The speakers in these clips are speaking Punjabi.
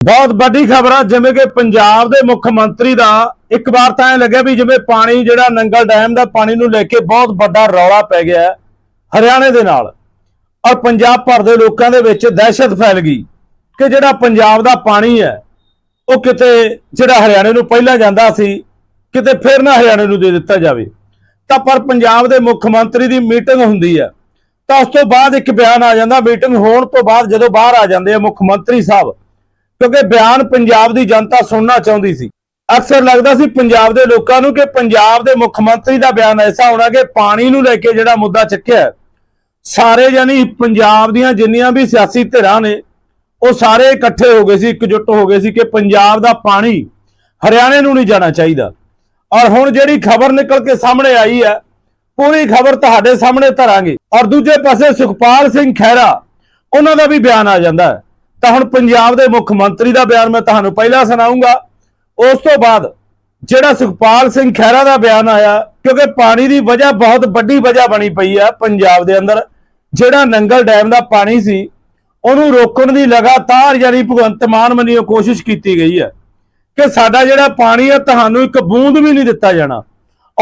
ਬਹੁਤ ਵੱਡੀ ਖਬਰ ਆ, ਜਿਵੇਂ ਕਿ ਪੰਜਾਬ ਦੇ ਮੁੱਖ ਮੰਤਰੀ ਦਾ ਇੱਕ ਵਾਰ ਤਾਂ ਐ ਲੱਗਿਆ ਵੀ ਜਿਵੇਂ ਪਾਣੀ ਜਿਹੜਾ ਨੰਗਲ ਡੈਮ ਦਾ ਪਾਣੀ ਨੂੰ ਲੈ ਕੇ ਬਹੁਤ ਵੱਡਾ ਰੌਲਾ ਪੈ ਗਿਆ ਹਰਿਆਣੇ ਦੇ ਨਾਲ। ਔਰ ਪੰਜਾਬ ਭਰ ਦੇ ਲੋਕਾਂ ਦੇ ਵਿੱਚ ਦਹਿਸ਼ਤ ਫੈਲ ਗਈ ਕਿ ਜਿਹੜਾ ਪੰਜਾਬ ਦਾ ਪਾਣੀ ਹੈ, ਉਹ ਕਿਤੇ ਜਿਹੜਾ ਹਰਿਆਣੇ ਨੂੰ ਪਹਿਲਾਂ ਜਾਂਦਾ ਸੀ, ਕਿਤੇ ਫਿਰ ਨਾ ਹਰਿਆਣੇ ਨੂੰ ਦੇ ਦਿੱਤਾ ਜਾਵੇ। ਤਾਂ ਪਰ ਪੰਜਾਬ ਦੇ ਮੁੱਖ ਮੰਤਰੀ ਦੀ ਮੀਟਿੰਗ ਹੁੰਦੀ ਹੈ, ਤਾਂ ਉਸ ਤੋਂ ਬਾਅਦ ਇੱਕ ਬਿਆਨ ਆ ਜਾਂਦਾ, ਮੀਟਿੰਗ ਹੋਣ ਤੋਂ ਬਾਅਦ ਜਦੋਂ ਬਾਹਰ ਆ ਜਾਂਦੇ ਆ ਮੁੱਖ ਮੰਤਰੀ ਸਾਹਿਬ ਕਿਉਂਕਿ ਬਿਆਨ ਪੰਜਾਬ ਦੀ ਜਨਤਾ ਸੁਣਨਾ ਚਾਹੁੰਦੀ ਸੀ। ਅਕਸਰ ਲੱਗਦਾ ਸੀ ਪੰਜਾਬ ਦੇ ਲੋਕਾਂ ਨੂੰ ਕਿ ਪੰਜਾਬ ਦੇ ਮੁੱਖ ਮੰਤਰੀ ਦਾ ਬਿਆਨ ਐਸਾ ਹੋਣਾ ਕਿ ਪਾਣੀ ਨੂੰ ਲੈ ਕੇ ਜਿਹੜਾ ਮੁੱਦਾ ਚੱਕਿਆ ਸਾਰੇ ਯਾਨੀ ਪੰਜਾਬ ਦੀਆਂ ਜਿੰਨੀਆਂ ਵੀ ਸਿਆਸੀ ਧਿਰਾਂ ਨੇ, ਉਹ ਸਾਰੇ ਇਕੱਠੇ ਹੋ ਗਏ ਸੀ, ਇਕਜੁੱਟ ਹੋ ਗਏ ਸੀ ਕਿ ਪੰਜਾਬ ਦਾ ਪਾਣੀ ਹਰਿਆਣੇ ਨੂੰ ਨਹੀਂ ਜਾਣਾ ਚਾਹੀਦਾ। ਔਰ ਹੁਣ ਜਿਹੜੀ ਖਬਰ ਨਿਕਲ ਕੇ ਸਾਹਮਣੇ ਆਈ ਹੈ, ਪੂਰੀ ਖਬਰ ਤੁਹਾਡੇ ਸਾਹਮਣੇ ਧਰਾਂਗੇ। ਔਰ ਦੂਜੇ ਪਾਸੇ ਸੁਖਪਾਲ ਸਿੰਘ ਖਹਿਰਾ, ਉਹਨਾਂ ਦਾ ਵੀ ਬਿਆਨ ਆ ਜਾਂਦਾ ਹੈ। ਤਾਂ ਹੁਣ ਪੰਜਾਬ ਦੇ ਮੁੱਖ ਮੰਤਰੀ ਦਾ ਬਿਆਨ ਮੈਂ ਤੁਹਾਨੂੰ ਪਹਿਲਾਂ ਸੁਣਾਉਂਗਾ। ਉਸ ਤੋਂ ਬਾਅਦ ਜਿਹੜਾ ਸੁਖਪਾਲ ਸਿੰਘ ਖਹਿਰਾ ਦਾ ਬਿਆਨ ਆਇਆ, ਕਿਉਂਕਿ ਪਾਣੀ ਦੀ ਵਜ੍ਹਾ ਬਹੁਤ ਵੱਡੀ ਵਜ੍ਹਾ ਬਣੀ ਪਈ ਹੈ ਪੰਜਾਬ ਦੇ ਅੰਦਰ। ਜਿਹੜਾ ਨੰਗਲ ਡੈਮ ਦਾ ਪਾਣੀ ਸੀ, ਉਹਨੂੰ ਰੋਕਣ ਦੀ ਲਗਾਤਾਰ ਯਾਨੀ ਭਗਵੰਤ ਮਾਨ ਵੱਲੋਂ ਕੋਸ਼ਿਸ਼ ਕੀਤੀ ਗਈ ਹੈ ਕਿ ਸਾਡਾ ਜਿਹੜਾ ਪਾਣੀ ਆ, ਤੁਹਾਨੂੰ ਇੱਕ ਬੂੰਦ ਵੀ ਨਹੀਂ ਦਿੱਤਾ ਜਾਣਾ।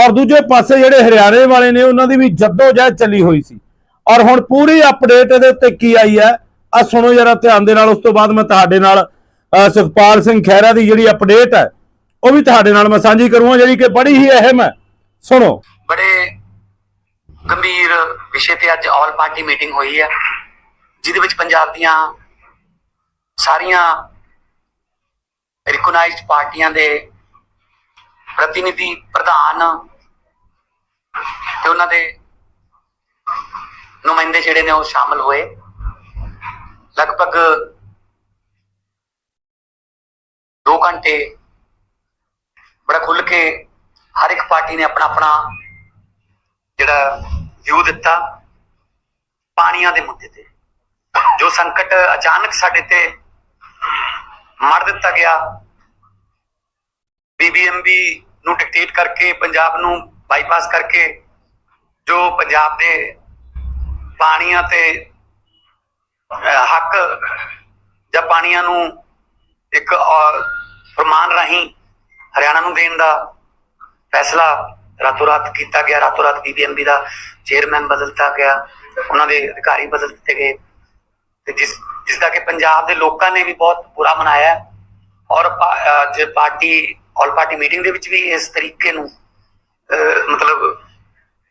ਔਰ ਦੂਜੇ ਪਾਸੇ ਜਿਹੜੇ ਹਰਿਆਣੇ ਵਾਲੇ ਨੇ, ਉਹਨਾਂ ਦੀ ਵੀ ਜੱਦੋ-ਜਹਿਦ ਚੱਲੀ ਹੋਈ ਸੀ। ਔਰ ਹੁਣ ਪੂਰੀ ਅਪਡੇਟ ਇਹਦੇ ਉੱਤੇ ਕੀ ਆਈ ਹੈ ਆ ਸੁਣੋ ਜਰਾ ਧਿਆਨ ਦੇ ਨਾਲ, ਉਸ ਤੋਂ ਬਾਅਦ ਮੈਂ ਤੁਹਾਡੇ ਨਾਲ ਸੁਖਪਾਲ ਸਿੰਘ ਖਹਿਰਾ ਦੀ ਜਿਹੜੀ ਅਪਡੇਟ ਹੈ, ਉਹ ਵੀ ਤੁਹਾਡੇ ਨਾਲ ਮੈਂ ਸਾਂਝੀ ਕਰੂੰਗਾ, ਜਿਹੜੀ ਕਿ ਬੜੀ ਹੀ ਅਹਿਮ ਹੈ। ਸੁਣੋ। ਬੜੇ ਗੰਭੀਰ ਵਿਸ਼ੇ ਤੇ ਅੱਜ ਆਲ ਪਾਰਟੀ ਮੀਟਿੰਗ ਹੋਈ ਹੈ, ਜਿਹਦੇ ਵਿੱਚ ਪੰਜਾਬ ਦੀਆਂ ਸਾਰੀਆਂ ਰਿਕਗਨਾਈਜ਼ਡ ਪਾਰਟੀਆਂ ਦੇ ਪ੍ਰਤੀਨਿਧੀ ਪ੍ਰਧਾਨ ਤੇ ਉਹਨਾਂ ਦੇ ਨੁਮਾਇੰਦੇ ਜਿਹੜੇ ਨੇ ਉਹ ਸ਼ਾਮਲ ਹੋਏ। ਲਗਭਗ 2 ਘੰਟੇ ਬੜਾ ਖੁੱਲ ਕੇ ਹਰ ਇੱਕ ਪਾਰਟੀ ਨੇ ਆਪਣਾ ਆਪਣਾ ਜਿਹੜਾ ਵਿਊ ਦਿੱਤਾ ਪਾਣੀਆਂ ਦੇ ਮੁੱਦੇ ਤੇ। ਜੋ ਸੰਕਟ ਅਚਾਨਕ ਸਾਡੇ ਤੇ ਮੜ ਦਿੱਤਾ ਗਿਆ ਬੀਬੀਐਮਬੀ ਨੂੰ ਡਿਕਟੇਟ ਕਰਕੇ, ਪੰਜਾਬ ਨੂੰ ਬਾਈਪਾਸ ਕਰਕੇ, ਜੋ ਪੰਜਾਬ ਦੇ ਪਾਣੀਆਂ ਤੇ ਹੱਕ ਜਾਂ ਪਾਣੀਆਂ ਨੂੰ ਇੱਕ ਫਰਮਾਨ ਰਾਹੀਂ ਹਰਿਆਣਾ ਨੂੰ ਦੇਣ ਦਾ ਫੈਸਲਾ ਰਾਤੋਂ ਰਾਤ ਕੀਤਾ ਗਿਆ। ਰਾਤੋਂ ਰਾਤ ਬੀਬੀਐਮਬੀ ਦਾ ਚੇਅਰਮੈਨ ਬਦਲਤਾ ਗਿਆ। ਉਹਨਾਂ ਦੇ ਅਧਿਕਾਰੀ ਬਦਲ ਦਿੱਤੇ ਗਏ। ਤੇ ਜਿਸ ਜਿਸ ਦਾ ਕਿ ਪੰਜਾਬ ਦੇ ਲੋਕਾਂ ਨੇ ਵੀ ਬਹੁਤ ਬੁਰਾ ਮਨਾਇਆ। ਔਰ ਪਾ- ਜੇ ਪਾਰਟੀ, ਆਲ ਪਾਰਟੀ ਮੀਟਿੰਗ ਦੇ ਵਿੱਚ ਵੀ ਇਸ ਤਰੀਕੇ ਨੂੰ ਮਤਲਬ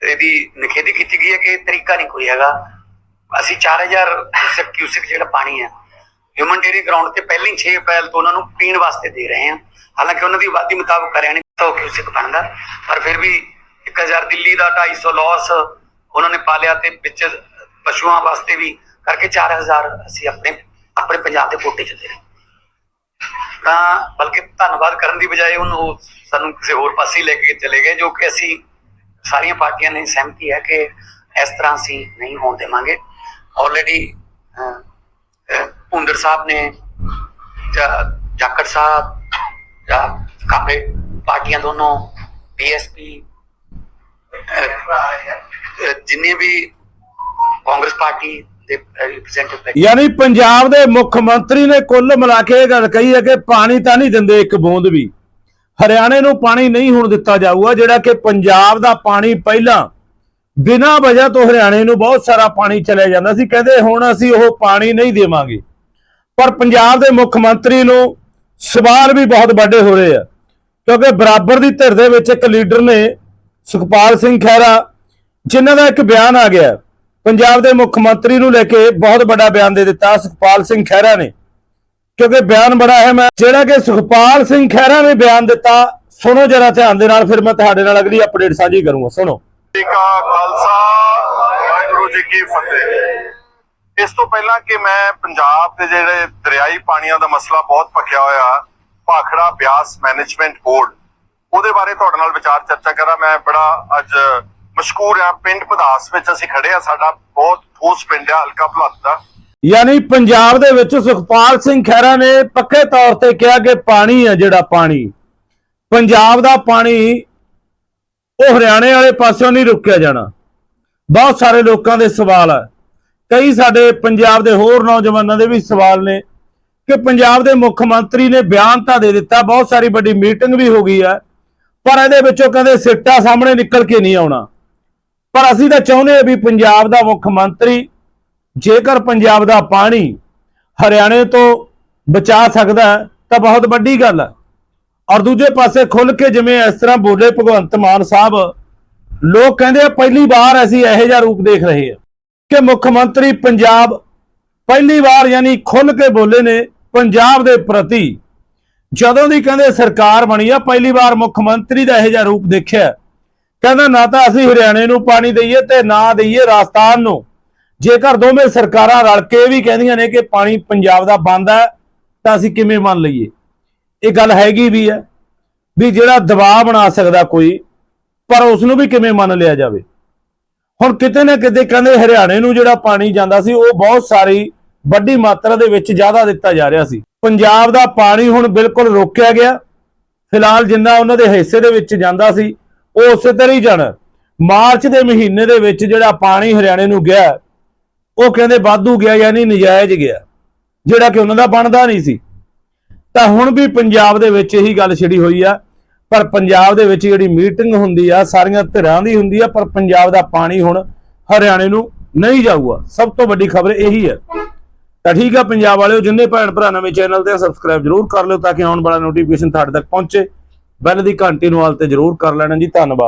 ਇਹਦੀ ਨਿਖੇਧੀ ਕੀਤੀ ਗਈ ਹੈ ਕਿ ਤਰੀਕਾ ਨਹੀਂ ਕੋਈ ਹੈਗਾ। ਅਸੀਂ 4000 ਕਿਊਸਕ ਕਿਊਸਕ ਜਿਹੜਾ ਪਾਣੀ ਹੈ ਹਿਊਮਨਟੇਰੀਅਨ ਗਰਾਊਂਡ ਤੇ ਪਹਿਲੀ 6 ਅਪ੍ਰੈਲ ਤੋਂ ਉਹਨਾਂ ਨੂੰ ਪੀਣ ਵਾਸਤੇ ਦੇ ਰਹੇ ਹਾਂ ਹਾਲਾਂਕਿ ਉਹਨਾਂ ਦੀ ਆਬਾਦੀ ਮੁਤਾਬਕ ਹਰਿਆਣੇ ਤੋਂ ਕਿਊਸਕ ਬਣਦਾ, ਪਰ ਫਿਰ ਵੀ 1000 ਦਿੱਲੀ ਦਾ 250 ਲਾਸ ਉਹਨਾਂ ਨੇ ਪਾਲਿਆ ਤੇ ਵਿੱਚ ਪਸ਼ੂਆਂ ਵਾਸਤੇ ਵੀ ਕਰਕੇ 4000 ਅਸੀਂ ਆਪਣੇ ਆਪਣੇ ਪੰਜਾਬ ਦੇ ਕੋਟੇ ਚ ਦੇ ਰਹੇ। ਤਾਂ ਬਲਕਿ ਧੰਨਵਾਦ ਕਰਨ ਦੀ ਬਜਾਏ ਉਹਨੂੰ ਉਹ ਸਾਨੂੰ ਕਿਸੇ ਹੋਰ ਪਾਸੇ ਲੈ ਕੇ ਚਲੇ ਗਏ, ਜੋ ਕਿ ਅਸੀਂ ਸਾਰੀਆਂ ਪਾਰਟੀਆਂ ਨੇ ਸਹਿਮਤੀ ਹੈ ਕਿ ਇਸ ਤਰ੍ਹਾਂ ਅਸੀਂ ਨਹੀਂ ਹੋਣ ਦੇਵਾਂਗੇ। ਆਲਰੇਡੀ ਪੁੰਦਰ ਸਾਹਿਬ ਨੇ ਜਾਕਰ ਸਾਹਿਬ ਜਾਂ ਕਾਂਗਰਸ ਪਾਰਟੀਆਂ ਦੋਨੋਂ ਬੀਐਸਪੀ ਜਿੰਨੇ ਵੀ ਕਾਂਗਰਸ ਪਾਰਟੀ ਦੇ ਰਿਪਰੈਜ਼ੈਂਟੇਟਿਵ ਯਾਨੀ ਪੰਜਾਬ ਦੇ ਮੁੱਖ ਮੰਤਰੀ ਨੇ ਕੁੱਲ ਮਿਲਾ ਕੇ ਇਹ ਗੱਲ ਕਹੀ ਹੈ ਕਿ ਪਾਣੀ ਤਾਂ ਨਹੀਂ ਦਿੰਦੇ ਇੱਕ ਬੂੰਦ ਵੀ। ਹਰਿਆਣੇ ਨੂੰ ਪਾਣੀ ਨਹੀਂ ਹੁਣ ਦਿੱਤਾ ਜਾਊਗਾ, ਜਿਹੜਾ ਕਿ ਪੰਜਾਬ ਦਾ ਪਾਣੀ ਪਹਿਲਾਂ ਬਿਨਾਂ ਵਜ੍ਹਾ ਤੋਂ ਹਰਿਆਣੇ ਨੂੰ ਬਹੁਤ ਸਾਰਾ ਪਾਣੀ ਚਲਿਆ ਜਾਂਦਾ ਸੀ। ਕਹਿੰਦੇ ਹੁਣ ਅਸੀਂ ਉਹ ਪਾਣੀ ਨਹੀਂ ਦੇਵਾਂਗੇ। ਪਰ ਪੰਜਾਬ ਦੇ ਮੁੱਖ ਮੰਤਰੀ ਨੂੰ ਸਵਾਲ ਵੀ ਬਹੁਤ ਵੱਡੇ ਹੋ ਰਹੇ ਆ। ਕਿਉਂਕਿ ਬਰਾਬਰ ਦੀ ਧਿਰ ਦੇ ਵਿੱਚ ਇੱਕ ਲੀਡਰ ਨੇ ਸੁਖਪਾਲ ਸਿੰਘ ਖਹਿਰਾ, ਜਿਨ੍ਹਾਂ ਦਾ ਇੱਕ ਬਿਆਨ ਆ ਗਿਆ। ਪੰਜਾਬ ਦੇ ਮੁੱਖ ਮੰਤਰੀ ਨੂੰ ਲੈ ਕੇ ਬਹੁਤ ਵੱਡਾ ਬਿਆਨ ਦੇ ਦਿੱਤਾ ਸੁਖਪਾਲ ਸਿੰਘ ਖਹਿਰਾ ਨੇ। ਕਿਉਂਕਿ ਬਿਆਨ ਬੜਾ ਅਹਿਮ ਹੈ ਜਿਹੜਾ ਕਿ ਸੁਖਪਾਲ ਸਿੰਘ ਖਹਿਰਾ ਨੇ ਬਿਆਨ ਦਿੱਤਾ, ਸੁਣੋ ਜਰਾ ਧਿਆਨ ਦੇ ਨਾਲ, ਫਿਰ ਮੈਂ ਤੁਹਾਡੇ ਨਾਲ ਅਗਲੀ ਅਪਡੇਟ ਸਾਂਝੀ ਕਰੂੰਗਾ। ਸੁਣੋ। ਜੀ ਕਾ ਖਾਲਸਾ, ਵਾਹਿਗੁਰੂ ਜੀ ਕੀ ਫਤਿਹ। ਇਸ ਤੋਂ ਪਹਿਲਾਂ ਕਿ ਮੈਂ ਪੰਜਾਬ ਦੇ ਜਿਹੜੇ ਦਰਿਆਈ ਪਾਣੀਆਂ ਦਾ ਮਸਲਾ ਬਹੁਤ ਭਖਿਆ ਹੋਇਆ, ਭਾਖੜਾ ਬਿਆਸ ਮੈਨੇਜਮੈਂਟ ਬੋਰਡ, ਉਹਦੇ ਬਾਰੇ ਤੁਹਾਡੇ ਨਾਲ ਵਿਚਾਰ ਚਰਚਾ ਕਰਾਂ। ਮੈਂ ਬੜਾ ਅੱਜ ਮਸ਼ਕੂਰ ਆ ਪਿੰਡ ਪਧਾਸ ਵਿੱਚ ਅਸੀਂ ਖੜੇ ਆ ਸਾਡਾ ਬਹੁਤ ਠੋਸ ਪਿੰਡ ਆ, ਹਲਕਾ ਭਲੱਤ ਦਾ। ਯਾਨੀ ਪੰਜਾਬ ਦੇ ਵਿੱਚ ਸੁਖਪਾਲ ਸਿੰਘ ਖਹਿਰਾ ਨੇ ਪੱਕੇ ਤੌਰ ਤੇ ਕਿਹਾ ਕਿ ਪਾਣੀ ਹੈ ਜਿਹੜਾ ਪਾਣੀ। ਪੰਜਾਬ ਦਾ ਪਾਣੀ ਉਹ ਹਰਿਆਣੇ ਵਾਲੇ ਪਾਸਿਓਂ ਨਹੀਂ ਰੁਕਿਆ ਜਾਣਾ। ਬਹੁਤ ਸਾਰੇ ਲੋਕਾਂ ਦੇ ਸਵਾਲ ਹੈ ਕਈ ਸਾਡੇ ਪੰਜਾਬ ਦੇ ਹੋਰ ਨੌਜਵਾਨਾਂ ਦੇ ਵੀ ਸਵਾਲ ਨੇ ਕਿ ਪੰਜਾਬ ਦੇ ਮੁੱਖ ਮੰਤਰੀ ਨੇ ਬਿਆਨ ਤਾਂ ਦੇ ਦਿੱਤਾ, ਬਹੁਤ ਸਾਰੀ ਵੱਡੀ ਮੀਟਿੰਗ ਵੀ ਹੋ ਗਈ ਹੈ ਪਰ ਇਹਦੇ ਵਿੱਚੋਂ ਕਹਿੰਦੇ ਸਿੱਟਾ ਸਾਹਮਣੇ ਨਿਕਲ ਕੇ ਨਹੀਂ ਆਉਣਾ। ਪਰ ਅਸੀਂ ਤਾਂ ਚਾਹੁੰਦੇ ਹਾਂ ਵੀ ਪੰਜਾਬ ਦਾ ਮੁੱਖ ਮੰਤਰੀ, ਜੇਕਰ ਪੰਜਾਬ ਦਾ ਪਾਣੀ ਹਰਿਆਣੇ ਤੋਂ ਬਚਾ ਸਕਦਾ, ਤਾਂ ਬਹੁਤ ਵੱਡੀ ਗੱਲ ਹੈ ਔਰ ਦੂਜੇ ਪਾਸੇ ਖੁੱਲ ਕੇ ਜਿਵੇਂ ਇਸ ਤਰ੍ਹਾਂ ਬੋਲੇ ਭਗਵੰਤ ਮਾਨ ਸਾਹਿਬ, ਲੋਕ ਕਹਿੰਦੇ ਆ ਪਹਿਲੀ ਵਾਰ ਅਸੀਂ ਇਹੋ ਜਿਹਾ ਰੂਪ ਦੇਖ ਰਹੇ ਹਾਂ ਕਿ ਮੁੱਖ ਮੰਤਰੀ ਪੰਜਾਬ ਪਹਿਲੀ ਵਾਰ ਯਾਨੀ ਖੁੱਲ ਕੇ ਬੋਲੇ ਨੇ ਪੰਜਾਬ ਦੇ ਪ੍ਰਤੀ। ਜਦੋਂ ਦੀ ਕਹਿੰਦੇ ਸਰਕਾਰ ਬਣੀ ਆ, ਪਹਿਲੀ ਵਾਰ ਮੁੱਖ ਮੰਤਰੀ ਦਾ ਇਹੋ ਜਿਹਾ ਰੂਪ ਦੇਖਿਆ। ਕਹਿੰਦਾ ਨਾ ਤਾਂ ਅਸੀਂ ਹਰਿਆਣੇ ਨੂੰ ਪਾਣੀ ਦਈਏ ਤੇ ਨਾ ਦਈਏ ਰਾਜਸਥਾਨ ਨੂੰ। ਜੇਕਰ ਦੋਵੇਂ ਸਰਕਾਰਾਂ ਰਲ ਕੇ ਇਹ ਵੀ ਕਹਿੰਦੀਆਂ ਨੇ ਕਿ ਪਾਣੀ ਪੰਜਾਬ ਦਾ ਬੰਦ ਹੈ, ਤਾਂ ਅਸੀਂ ਕਿਵੇਂ ਮੰਨ ਲਈਏ? ਇਹ ਗੱਲ ਹੈਗੀ ਵੀ ਹੈ ਵੀ ਜਿਹੜਾ ਦਬਾਅ ਬਣਾ ਸਕਦਾ ਕੋਈ, ਪਰ ਉਸ ਨੂੰ ਵੀ ਕਿਵੇਂ ਮੰਨ ਲਿਆ ਜਾਵੇ? ਹੁਣ ਕਿਤੇ ਨਾ ਕਿਤੇ ਕਹਿੰਦੇ ਹਰਿਆਣੇ ਨੂੰ ਜਿਹੜਾ ਪਾਣੀ ਜਾਂਦਾ ਸੀ, ਉਹ ਬਹੁਤ ਸਾਰੀ ਵੱਡੀ ਮਾਤਰਾ ਦੇ ਵਿੱਚ ਜ਼ਿਆਦਾ ਦਿੱਤਾ ਜਾ ਰਿਹਾ ਸੀ। ਪੰਜਾਬ ਦਾ ਪਾਣੀ ਹੁਣ ਬਿਲਕੁਲ ਰੋਕਿਆ ਗਿਆ। ਫਿਲਹਾਲ ਜਿੰਨਾ ਉਹਨਾਂ ਦੇ ਹਿੱਸੇ ਦੇ ਵਿੱਚ ਜਾਂਦਾ ਸੀ, ਉਹ ਉਸੇ ਤਰ੍ਹਾਂ ਹੀ ਜਾਣਾ। ਮਾਰਚ ਦੇ ਮਹੀਨੇ ਦੇ ਵਿੱਚ ਜਿਹੜਾ ਪਾਣੀ ਹਰਿਆਣੇ ਨੂੰ ਗਿਆ, ਉਹ ਕਹਿੰਦੇ ਵਾਧੂ ਗਿਆ ਯਾਨੀ ਨਜਾਇਜ਼ ਗਿਆ, ਜਿਹੜਾ ਕਿ ਉਹਨਾਂ ਦਾ ਬਣਦਾ ਨਹੀਂ ਸੀ। ਤਾਂ ਹੁਣ ਵੀ ਪੰਜਾਬ ਦੇ ਵਿੱਚ ਇਹੀ ਗੱਲ ਛਿੜੀ ਹੋਈ ਆ, ਪਰ ਪੰਜਾਬ ਦੇ ਵਿੱਚ ਜਿਹੜੀ ਮੀਟਿੰਗ ਹੁੰਦੀ ਆ, ਸਾਰੀਆਂ ਧਿਰਾਂ ਦੀ ਹੁੰਦੀ ਆ, ਪਰ ਪੰਜਾਬ ਦਾ ਪਾਣੀ ਹੁਣ ਹਰਿਆਣੇ ਨੂੰ ਨਹੀਂ ਜਾਊਗਾ। ਸਭ ਤੋਂ ਵੱਡੀ ਖਬਰ ਇਹੀ ਹੈ ਤਾਂ ਠੀਕ ਆ ਪੰਜਾਬ ਵਾਲਿਓ, ਜਿੰਨੇ ਭੈਣ ਭਰਾ ਨਵੇਂ ਚੈਨਲ ਤੇ ਸਬਸਕ੍ਰਾਈਬ ਜਰੂਰ ਕਰ ਲਿਓ ਤਾਂ ਕਿ ਆਉਣ ਵਾਲਾ ਨੋਟੀਫਿਕੇਸ਼ਨ ਤੁਹਾਡੇ ਤੱਕ ਪਹੁੰਚੇ। ਬੈਲ ਦੀ ਘੰਟੀ ਨੂੰ ਹਾਲ ਤੇ ਜਰੂਰ ਕਰ ਲੈਣਾ ਜੀ। ਧੰਨਵਾਦ।